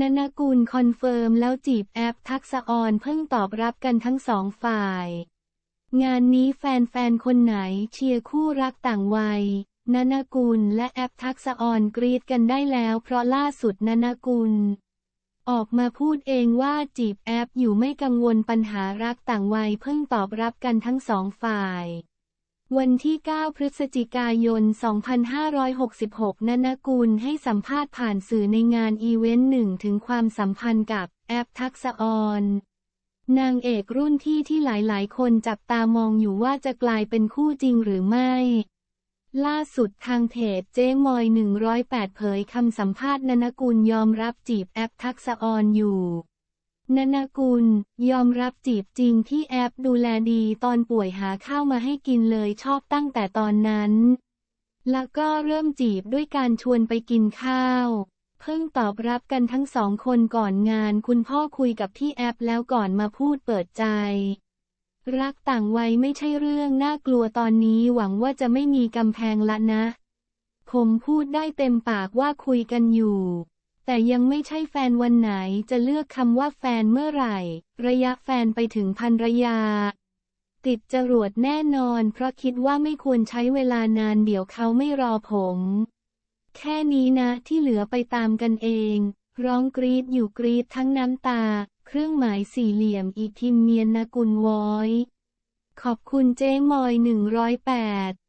นนกุลคอนเฟิร์มแล้วจีบแอปทักษออนเพิ่งตอบรับกันทั้งสองฝ่าย งานนี้แฟนๆ คนไหนเชียร์คู่รักต่างวัยนนกุลและแอปทักษออนกรีดกันได้แล้วเพราะล่าสุดนนกุล ออกมาพูดเองว่าจีบแอปอยู่ไม่กังวลปัญหารักต่างวัยเพิ่งตอบรับกันทั้งสองฝ่าย วันที่ 9 พฤศจิกายน 2566 นนกุลให้สัมภาษณ์ผ่านสื่อในงานอีเวนต์หนึ่งถึงความสัมพันธ์กับแอปทักษออนนางเอกรุ่นที่ที่หลายๆ คนจับตามองอยู่ว่าจะกลายเป็นคู่จริงหรือไม่ ล่าสุดทางเพจเจ๊มอย 108 เผยคำสัมภาษณ์นนกุลยอมรับจีบแอปทักษออนอยู่ นนกุล ยอมรับจีบจริงที่แอปดูแลดีตอนป่วยหาข้าวมาให้กินเลยชอบตั้งแต่ตอนนั้น แล้วก็เริ่มจีบด้วยการชวนไปกินข้าว เพิ่งตอบรับกันทั้งสองคนก่อนงานคุณพ่อคุยกับที่แอปแล้วก่อนมาพูดเปิดใจ รักต่างวัยไม่ใช่เรื่องน่ากลัวตอนนี้หวังว่าจะไม่มีกำแพงละนะ ผมพูดได้เต็มปากว่าคุยกันอยู่ แต่ยังไม่ใช่แฟนวันไหนจะเลือกคำว่าแฟนเมื่อไหร่ ระยะแฟนไปถึงภรรยา ติดจรวดแน่นอน เพราะคิดว่าไม่ควรใช้เวลานานเดี๋ยวเขาไม่รอผม แค่นี้นะที่เหลือไปตามกันเอง ร้องกรีดอยู่กรีดทั้งน้ำตา เครื่องหมายสี่เหลี่ยมอีทิมเมียนนกุลวอย ขอบคุณเจ๊มอย108